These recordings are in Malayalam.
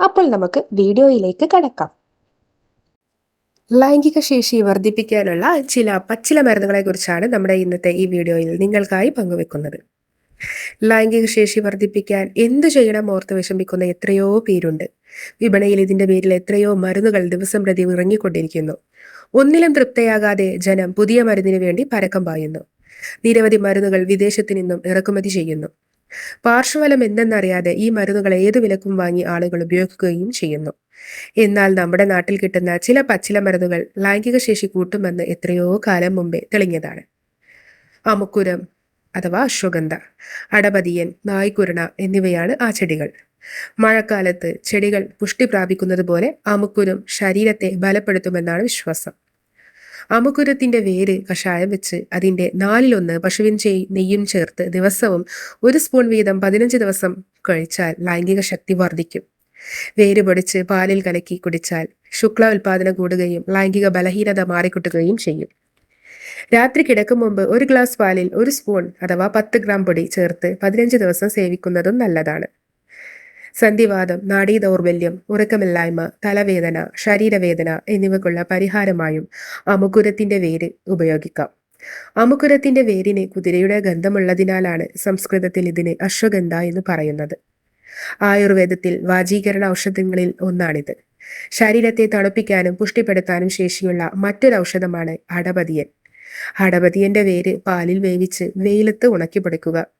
അപ്പോൾ നമുക്ക് വീഡിയോയിലേക്ക് കടക്കാം. ലൈംഗിക ശേഷി വർദ്ധിപ്പിക്കാനുള്ള ചില പച്ചില മരുന്നുകളെ കുറിച്ചാണ് നമ്മുടെ ഇന്നത്തെ ഈ വീഡിയോയിൽ നിങ്ങൾക്കായി പങ്കുവെക്കുന്നത്. ലൈംഗിക ശേഷി വർദ്ധിപ്പിക്കാൻ എന്തു ചെയ്യണം ഓർത്ത് വിഷമിക്കുന്ന എത്രയോ പേരുണ്ട്. വിപണിയിൽ ഇതിന്റെ പേരിൽ എത്രയോ മരുന്നുകൾ ദിവസം പ്രതി ഇറങ്ങിക്കൊണ്ടിരിക്കുന്നു ഒന്നിലും തൃപ്തയാകാതെ ജനം പുതിയ മരുന്നിനു വേണ്ടി പരക്കം പായുന്നു. നിരവധി മരുന്നുകൾ വിദേശത്തു നിന്നും ഇറക്കുമതി ചെയ്യുന്നു. പാർശ്വഫലം എന്തെന്നറിയാതെ ഈ മരുന്നുകൾ ഏത് വിലക്കും വാങ്ങി ആളുകൾ ഉപയോഗിക്കുകയും ചെയ്യുന്നു. എന്നാൽ നമ്മുടെ നാട്ടിൽ കിട്ടുന്ന ചില പച്ചില മരുന്നുകൾ ലൈംഗിക ശേഷി കൂട്ടുമെന്ന് എത്രയോ കാലം മുമ്പേ തെളിഞ്ഞതാണ്. അമുക്കുരം അഥവാ അശ്വഗന്ധ അടപതിയൻ നായ്ക്കുരണ എന്നിവയാണ് ആ ചെടികൾ. മഴക്കാലത്ത് ചെടികൾ പുഷ്ടി പ്രാപിക്കുന്നത് പോലെ അമുക്കുരം ശരീരത്തെ ബലപ്പെടുത്തുമെന്നാണ് വിശ്വാസം. അമുക്കുരത്തിന്റെ വേര് കഷായം വെച്ച് അതിന്റെ നാലിലൊന്ന് പശുവിൻ ചെയ് നെയ്യും ചേർത്ത് ദിവസവും ഒരു സ്പൂൺ വീതം പതിനഞ്ച് ദിവസം കഴിച്ചാൽ ലൈംഗിക ശക്തി വർദ്ധിക്കും. വേര് പൊടിച്ച് പാലിൽ കലക്കി കുടിച്ചാൽ ശുക്ല ഉൽപാദനം കൂടുകയും ലൈംഗിക ബലഹീനത മാറിക്കിട്ടുകയും ചെയ്യും. രാത്രി കിടക്കും മുമ്പ് ഒരു ഗ്ലാസ് പാലിൽ ഒരു സ്പൂൺ അഥവാ പത്ത് ഗ്രാം പൊടി ചേർത്ത് പതിനഞ്ച് ദിവസം സേവിക്കുന്നതും നല്ലതാണ്. സന്ധിവാദം നാഡീദൗർബല്യം ഉറക്കമില്ലായ്മ തലവേദന ശരീരവേദന എന്നിവക്കുള്ള പരിഹാരമായും അമുക്കുരത്തിന്റെ വേര് ഉപയോഗിക്കാം. അമുക്കുരത്തിന്റെ വേരിന് കുതിരയുടെ ഗന്ധമുള്ളതിനാലാണ് സംസ്കൃതത്തിൽ ഇതിന് അശ്വഗന്ധ എന്ന് പറയുന്നത്. ആയുർവേദത്തിൽ വാജീകരണ ഔഷധങ്ങളിൽ ഒന്നാണിത്. ശരീരത്തെ തണുപ്പിക്കാനും പുഷ്ടിപ്പെടുത്താനും ശേഷിയുള്ള മറ്റൊരു ഔഷധമാണ് അടപതിയൻ അടപതിയന്റെ വേര് പാലിൽ വേവിച്ച് വെയിലത്ത് ഉണക്കിപ്പൊടിക്കുക.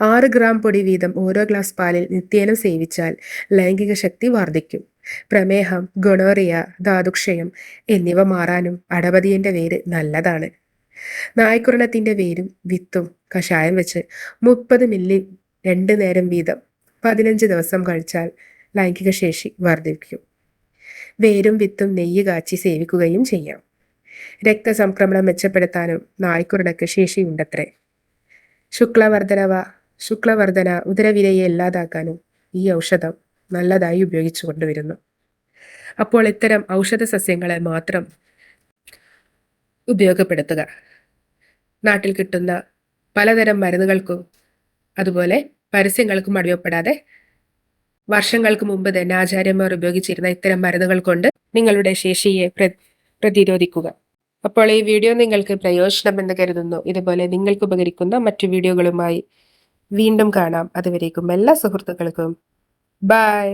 ആറ് ഗ്രാം പൊടി വീതം ഓരോ ഗ്ലാസ് പാലിൽ നിത്യേന സേവിച്ചാൽ ലൈംഗിക ശക്തി വർദ്ധിക്കും. പ്രമേഹം ഗൊണോറിയ ധാതുക്ഷയം എന്നിവ മാറാനും അടപതിയന്റെ വേര് നല്ലതാണ്. നായ്ക്കുരണത്തിന്റെ വേരും വിത്തും കഷായം വെച്ച് മുപ്പത് മില്ലി രണ്ട് നേരം വീതം പതിനഞ്ച് ദിവസം കഴിച്ചാൽ ലൈംഗിക ശേഷി വർദ്ധിക്കും. വേരും വിത്തും നെയ്യ് കാച്ചി സേവിക്കുകയും ചെയ്യാം. രക്തസംക്രമണം മെച്ചപ്പെടുത്താനും നായ്ക്കുരുടക്ക് ശേഷിയുണ്ടത്രേ. ശുക്ലവർദ്ധനവ ശുക്ലവർദ്ധന ഉദരവിരയെ ഇല്ലാതാക്കാനും ഈ ഔഷധം നല്ലതായി ഉപയോഗിച്ചു കൊണ്ടുവരുന്നു. അപ്പോൾ ഇത്തരം ഔഷധ സസ്യങ്ങളെ മാത്രം ഉപയോഗപ്പെടുത്തുക. നാട്ടിൽ കിട്ടുന്ന പലതരം മരുന്നുകൾക്കും അതുപോലെ പരസ്യങ്ങൾക്കും അടിവപ്പെടാതെ വർഷങ്ങൾക്ക് മുമ്പ് തന്നെ ആചാര്യന്മാർ ഉപയോഗിച്ചിരുന്ന ഇത്തരം മരുന്നുകൾ കൊണ്ട് നിങ്ങളുടെ ശേഷിയെ പ്ര പ്രതിരോധിക്കുക. അപ്പോൾ ഈ വീഡിയോ നിങ്ങൾക്ക് പ്രയോജനമെന്ന് കരുതുന്നു. ഇതുപോലെ നിങ്ങൾക്ക് ഉപകരിക്കുന്ന മറ്റു വീഡിയോകളുമായി വീണ്ടും കാണാം. അതുവരേക്കും എല്ലാ സുഹൃത്തുക്കൾക്കും. ബൈ